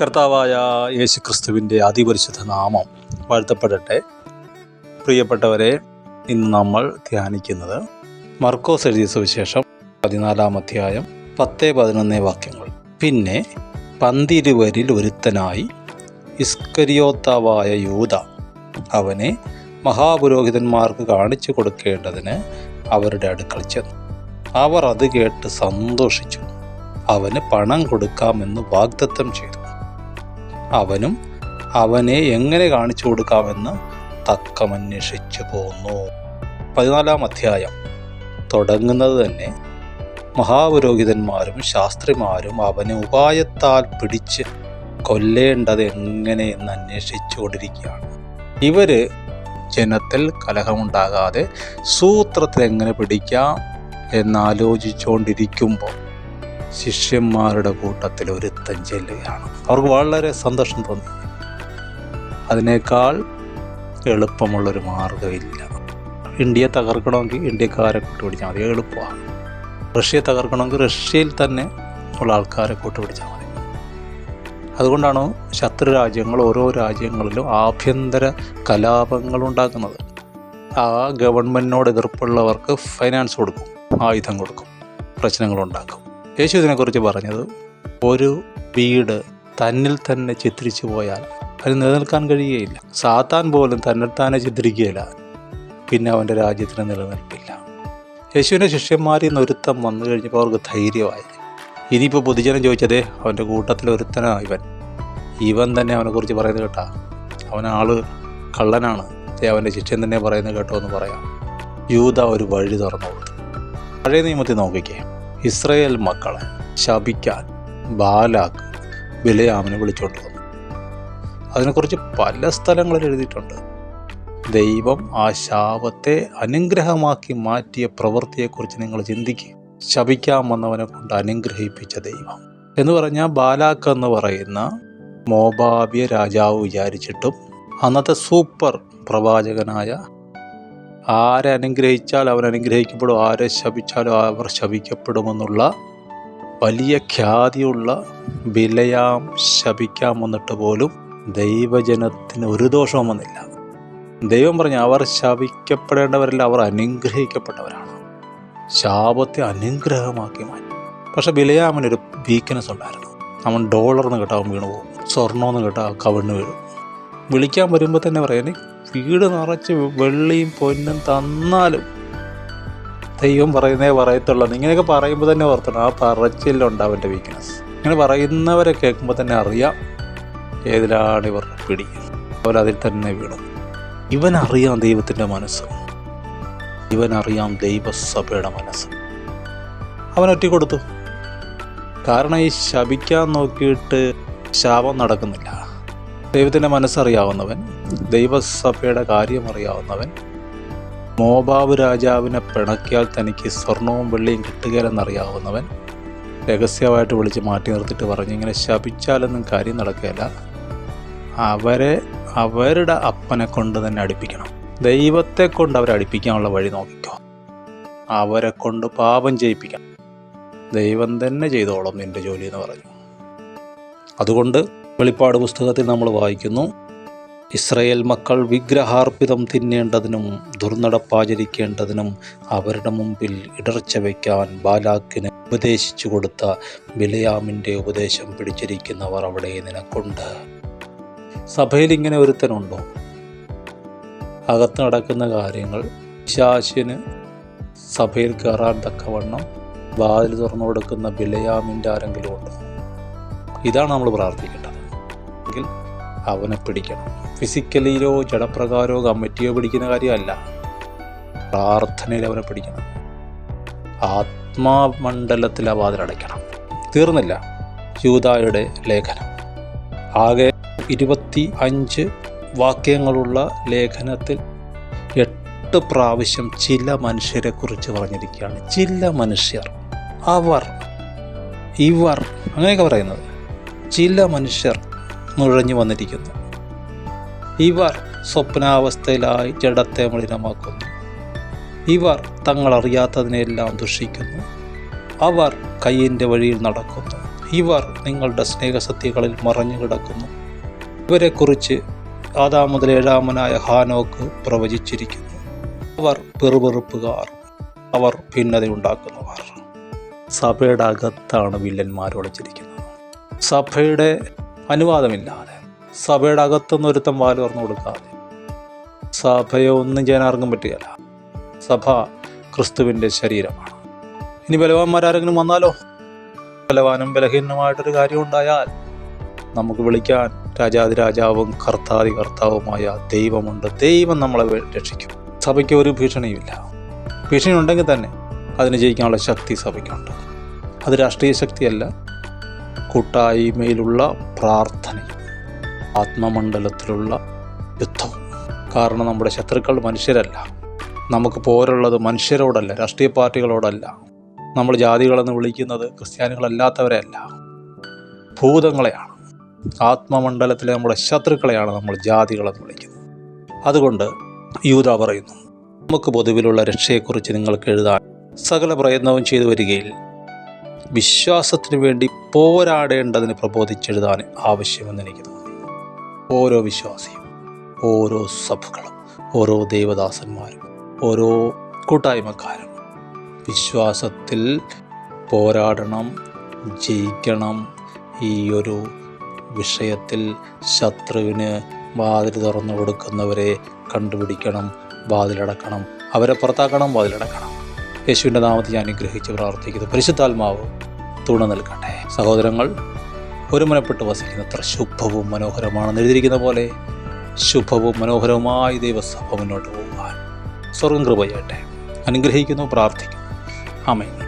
കർത്താവായ യേശു ക്രിസ്തുവിന്റെ അതിപരിശുദ്ധ നാമം വാഴ്ത്തപ്പെടട്ടെ. പ്രിയപ്പെട്ടവരെ ഇന്ന് നമ്മൾ ധ്യാനിക്കുന്നത് മർക്കോസ് എഴുതിയ സുവിശേഷം പതിനാലാം അധ്യായം പത്ത് പതിനൊന്ന് വാക്യങ്ങൾ. പിന്നെ പന്തിരുവരിൽ ഒരുത്തനായി ഇസ്കരിയോത്താവായ യൂത അവനെ മഹാപുരോഹിതന്മാർക്ക് കാണിച്ചു കൊടുക്കേണ്ടതിന് അവരുടെ അടുക്കൽ ചെന്നു. അവർ അത് കേട്ട് സന്തോഷിച്ചു. അവന് പണം കൊടുക്കാമെന്ന് വാഗ്ദത്തം ചെയ്തു. അവനും അവനെ എങ്ങനെ കാണിച്ചു കൊടുക്കാമെന്ന് തക്കമന്വേഷിച്ചു പോന്നു. പതിനാലാം അധ്യായം. തുടങ്ങുന്നത് തന്നെ മഹാപുരോഹിതന്മാരും ശാസ്ത്രിമാരും അവനെ ഉപായത്താൽ പിടിച്ച് കൊല്ലേണ്ടത് എങ്ങനെയെന്ന് അന്വേഷിച്ചു കൊണ്ടിരിക്കുകയാണ്. ഇവർ ജനത്തിൽ കലഹമുണ്ടാകാതെ സൂത്രത്തിൽ എങ്ങനെ പിടിക്കാം എന്നാലോചിച്ചുകൊണ്ടിരിക്കുമ്പോൾ ശിഷ്യന്മാരുടെ കൂട്ടത്തിൽ ഒരുത്തൻ ചെല്ലുകയാണ്. അവർക്ക് വളരെ സന്തോഷം തോന്നി. അതിനേക്കാൾ എളുപ്പമുള്ളൊരു മാർഗമില്ല ഇന്ത്യയെ തകർക്കണമെങ്കിൽ ഇന്ത്യക്കാരെ കൂട്ടുപിടിച്ചാൽ മതി. എളുപ്പമാണ്. റഷ്യയെ തകർക്കണമെങ്കിൽ റഷ്യയിൽ തന്നെ ഉള്ള ആൾക്കാരെ കൂട്ടുപിടിച്ചാൽ മതി. അതുകൊണ്ടാണ് ശത്രു രാജ്യങ്ങൾ ഓരോ രാജ്യങ്ങളിലും ആഭ്യന്തര കലാപങ്ങൾ ഉണ്ടാക്കുന്നത്. ആ ഗവൺമെന്റിനോട് എതിർപ്പുള്ളവർക്ക് ഫൈനാൻസ് കൊടുക്കും ആയുധം കൊടുക്കും പ്രശ്നങ്ങളുണ്ടാക്കും യേശു ഇതിനെക്കുറിച്ച് പറഞ്ഞത് ഒരു വീട് തന്നിൽ തന്നെ ചിത്രിച്ചു പോയാൽ അതിന് നിലനിൽക്കാൻ കഴിയുകയില്ല. സാത്താൻ പോലും തന്നിൽ തന്നെ ചിത്രിക്കുകയില്ല. പിന്നെ അവന്റെ രാജ്യത്തിന് നിലനിൽപ്പില്ല. യേശുവിന്റെ ശിഷ്യന്മാരിൽ നിന്ന് ഒരുത്തം വന്നു കഴിഞ്ഞപ്പോൾ അവർക്ക് ധൈര്യമായി ഇനിയിപ്പോൾ പൊതുജനം ചോദിച്ചതേ അവന്റെ കൂട്ടത്തിൽ ഒരുത്തനാണ് ഇവൻ. ഇവൻ തന്നെ അവനെക്കുറിച്ച് പറയുന്നത് കേട്ടാ അവൻ ആൾ കള്ളനാണ്. അവന്റെ ശിഷ്യൻ തന്നെ പറയുന്നത് കേട്ടോ എന്ന് പറയാം. യൂത ഒരു വഴി തുറന്നു കൊടുത്തു. പഴയ നിയമത്തിൽ നോക്കിക്കേ ഇസ്രയേൽ മക്കളെ ശപിക്കാൻ ബാലാക്ക് ബിലയാമിനെ വിളിച്ചുകൊണ്ട് വന്നു. അതിനെക്കുറിച്ച് പല സ്ഥലങ്ങളിൽ എഴുതിയിട്ടുണ്ട്. ദൈവം ആ ശാപത്തെ അനുഗ്രഹമാക്കി മാറ്റിയ പ്രവൃത്തിയെക്കുറിച്ച് നിങ്ങൾ ചിന്തിക്കുക ശപിക്കാൻ വന്നവനെ കൊണ്ട് അനുഗ്രഹിപ്പിച്ച ദൈവം. എന്ന് പറഞ്ഞാൽ ബാലാക്ക് എന്ന് പറയുന്ന മോബാബിയ രാജാവ് വിചാരിച്ചിട്ടും അന്നത്തെ സൂപ്പർ പ്രവാചകനായ ആരെ അനുഗ്രഹിച്ചാൽ അവൻ അനുഗ്രഹിക്കപ്പെടും ആരെ ശപിച്ചാലും അവർ ശപിക്കപ്പെടുമെന്നുള്ള വലിയ ഖ്യാതിയുള്ള വിലയാം ശപിക്കാം വന്നിട്ട് പോലും ദൈവജനത്തിന് ഒരു ദോഷവും വന്നില്ല. ദൈവം പറഞ്ഞു അവർ ശപിക്കപ്പെടേണ്ടവരല്ല അവർ അനുഗ്രഹിക്കപ്പെട്ടവരാണ്. ശാപത്തെ അനുഗ്രഹമാക്കി മാറ്റി. പക്ഷെ ബിലയാമിനൊരു വീക്ക്നെസ് ഉണ്ടായിരുന്നു. അവൻ ഡോളർന്ന് കേട്ടാൽ അവൻ വീണു പോകും സ്വർണമെന്ന് കേട്ടാൽ കവിണ്ണ് വീഴും. വിളിക്കാൻ വരുമ്പോൾ തന്നെ പറയാൻ വീട് നിറച്ച് വെള്ളിയും പൊന്നും തന്നാലും ദൈവം പറയുന്നേ പറയത്തുള്ളൂ. ഇങ്ങനെയൊക്കെ പറയുമ്പോൾ തന്നെ ഓർത്തണം ആ പറച്ചിലുണ്ട് അവന്റെ വീക്ക്നെസ് ഇങ്ങനെ പറയുന്നവരെ കേൾക്കുമ്പോൾ തന്നെ അറിയാം ഏതിലാണ് ഇവരുടെ പിടി. അതിൽ തന്നെ വീണു. ഇവനറിയാം ദൈവത്തിന്റെ മനസ്സ്. ഇവനറിയാം ദൈവസഭയുടെ മനസ്സ്. അവൻ ഒറ്റ കൊടുത്തു. കാരണം ഈ ശപിക്കാൻ നോക്കിയിട്ട് ശാപം നടക്കുന്നില്ല. ദൈവത്തിന്റെ മനസ്സറിയാവുന്നവൻ ദൈവസഭയുടെ കാര്യം അറിയാവുന്നവൻ മോബാബ് രാജാവിനെ പിണക്കിയാൽ തനിക്ക് സ്വർണവും വെള്ളിയും കിട്ടുകയില്ലെന്നറിയാവുന്നവൻ രഹസ്യമായിട്ട് വിളിച്ച് മാറ്റി നിർത്തിയിട്ട് പറഞ്ഞു ഇങ്ങനെ ശപിച്ചാലൊന്നും കാര്യം നടക്കുകയില്ല. അവരെ അവരുടെ അപ്പനെ കൊണ്ട് തന്നെ അടുപ്പിക്കണം. ദൈവത്തെ കൊണ്ട് അവരെ അടുപ്പിക്കാനുള്ള വഴി നോക്കിക്കോ. അവരെ കൊണ്ട് പാപം ചെയ്യിപ്പിക്കണം. ദൈവം തന്നെ ചെയ്തോളും നിന്റെ ജോലി എന്ന് പറഞ്ഞു. അതുകൊണ്ട് വെളിപ്പാട് പുസ്തകത്തിൽ നമ്മൾ വായിക്കുന്നു. ഇസ്രയേൽ മക്കൾ വിഗ്രഹാർപ്പിതം തിന്നേണ്ടതിനും ദുർനടപ്പാചരിക്കേണ്ടതിനും അവരുടെ മുമ്പിൽ ഇടർച്ച വയ്ക്കാൻ ബാലാക്കിന് ഉപദേശിച്ചു കൊടുത്ത ബിലയാമിന്റെ ഉപദേശം പിടിച്ചിരിക്കുന്നവർ അവിടെ നിനക്കുണ്ട്. സഭയിൽ ഇങ്ങനെ ഒരുത്തനുണ്ടോ? അകത്ത് നടക്കുന്ന കാര്യങ്ങൾ ശാശിന് സഭയിൽ കയറാൻ തക്കവണ്ണം വാതിൽ തുറന്നു കൊടുക്കുന്ന ബിലയാമിന്റെ ആരെങ്കിലും ഉണ്ടോ? ഇതാണ് നമ്മൾ പ്രാർത്ഥിക്കേണ്ടത്. എങ്കിൽ അവനെ പിടിക്കണം. ഫിസിക്കലിയിലോ ജഡപ്രകാരമോ കമ്മിറ്റിയോ പിടിക്കുന്ന കാര്യമല്ല. പ്രാർത്ഥനയിൽ അവനെ പിടിക്കണം. ആത്മാമണ്ഡലത്തിൽ ആ വാതിലടയ്ക്കണം തീർന്നില്ല യൂതായുടെ ലേഖനം. ആകെ ഇരുപത്തി അഞ്ച് വാക്യങ്ങളുള്ള ലേഖനത്തിൽ എട്ട് പ്രാവശ്യം ചില മനുഷ്യരെ കുറിച്ച് പറഞ്ഞിരിക്കുകയാണ്. ചില മനുഷ്യർ. അവർ. ഇവർ. അങ്ങനെയൊക്കെ പറയുന്നത്. ചില മനുഷ്യർ. നുഴഞ്ഞു വന്നിരിക്കുന്നു. ഇവർ സ്വപ്നാവസ്ഥയിലായി ജഡത്തെ മലിനമാക്കുന്നു. ഇവർ തങ്ങൾ അറിയാത്തതിനെല്ലാം ദുഷിക്കുന്നു. അവർ കയ്യിന്റെ വഴിയിൽ നടക്കുന്നു. ഇവർ നിങ്ങളുടെ സ്നേഹസത്യകളിൽ മറഞ്ഞു കിടക്കുന്നു. ഇവരെക്കുറിച്ച് ആദാം മുതൽ ഏഴാമനായ ഹാനോക്ക് പ്രവചിച്ചിരിക്കുന്നു. അവർ പെറുപെറുപ്പുകാർ. അവർ ഭിന്നതയുണ്ടാക്കുന്നവർ. സഭയുടെ അകത്താണ് വില്ലന്മാർ ഒളിച്ചിരിക്കുന്നത് സഭയുടെ അനുവാദമില്ലാതെ സഭയുടെ അകത്തൊന്നും ഒരുത്തം വാൽ തുറന്നു കൊടുക്കാതെ. സഭയെ ഒന്നും ചെയ്യാൻ ആർക്കും പറ്റുകയില്ല. സഭ ക്രിസ്തുവിന്റെ ശരീരമാണ്. ഇനി ബലവാന്മാരാരെങ്കിലും വന്നാലോ? ബലവാനും ബലഹീനമായിട്ടൊരു കാര്യം ഉണ്ടായാൽ നമുക്ക് വിളിക്കാൻ രാജാതിരാജാവും കർത്താതി കർത്താവുമായ ദൈവമുണ്ട്. ദൈവം നമ്മളെ രക്ഷിക്കും. സഭയ്ക്ക് ഒരു ഭീഷണിയുമില്ല. ഭീഷണി ഉണ്ടെങ്കിൽ തന്നെ അതിന് ജയിക്കാനുള്ള ശക്തി സഭയ്ക്കുണ്ട്. അത് രാഷ്ട്രീയ ശക്തിയല്ല. കൂട്ടായ്മയിലുള്ള പ്രാർത്ഥനയും ആത്മമണ്ഡലത്തിലുള്ള യുദ്ധവും കാരണം നമ്മുടെ ശത്രുക്കൾ മനുഷ്യരല്ല. നമുക്ക് പോരുള്ളത് മനുഷ്യരോടല്ല രാഷ്ട്രീയ പാർട്ടികളോടല്ല. നമ്മൾ ജാതികളെന്ന് വിളിക്കുന്നത് ക്രിസ്ത്യാനികളല്ലാത്തവരെയല്ല ഭൂതങ്ങളെയാണ്. ആത്മമണ്ഡലത്തിലെ നമ്മുടെ ശത്രുക്കളെയാണ് നമ്മൾ ജാതികളെന്ന് വിളിക്കുന്നത്. അതുകൊണ്ട് യൂത പറയുന്നു നമുക്ക് പൊതുവിലുള്ള രക്ഷയെക്കുറിച്ച് നിങ്ങൾക്ക് എഴുതാൻ സകല പ്രയത്നവും ചെയ്തു വരികയിൽ വിശ്വാസത്തിന് വേണ്ടി പോരാടേണ്ടതിന് പ്രബോധിച്ചെഴുതാൻ ആവശ്യമെന്ന് എനിക്ക് തോന്നി ഓരോ വിശ്വാസിയും ഓരോ സഭകളും ഓരോ ദേവദാസന്മാരും ഓരോ കൂട്ടായ്മക്കാരും വിശ്വാസത്തിൽ പോരാടണം ജയിക്കണം. ഈ ഒരു വിഷയത്തിൽ ശത്രുവിന് വാതിൽ തുറന്നു കൊടുക്കുന്നവരെ കണ്ടുപിടിക്കണം വാതിലടക്കണം. അവരെ പുറത്താക്കണം വാതിലടക്കണം. യേശുവിന്റെ നാമത്തിൽ ഞാൻ അനുഗ്രഹിച്ച് പ്രാർത്ഥിക്കുന്നു. പരിശുദ്ധാത്മാവ് തുണ നൽകട്ടെ. സഹോദരങ്ങൾ ഒരുമനപ്പെട്ട് വസിക്കുന്നത്ര ശുഭവും മനോഹരമാണെന്ന് എഴുതിയിരിക്കുന്ന പോലെ ശുഭവും മനോഹരവുമായി ദൈവസഭ മുന്നോട്ട് പോകുവാൻ സ്വർഗം കൃപ അനുഗ്രഹിക്കുന്നു പ്രാർത്ഥിക്കുന്നു. ആമേൻ.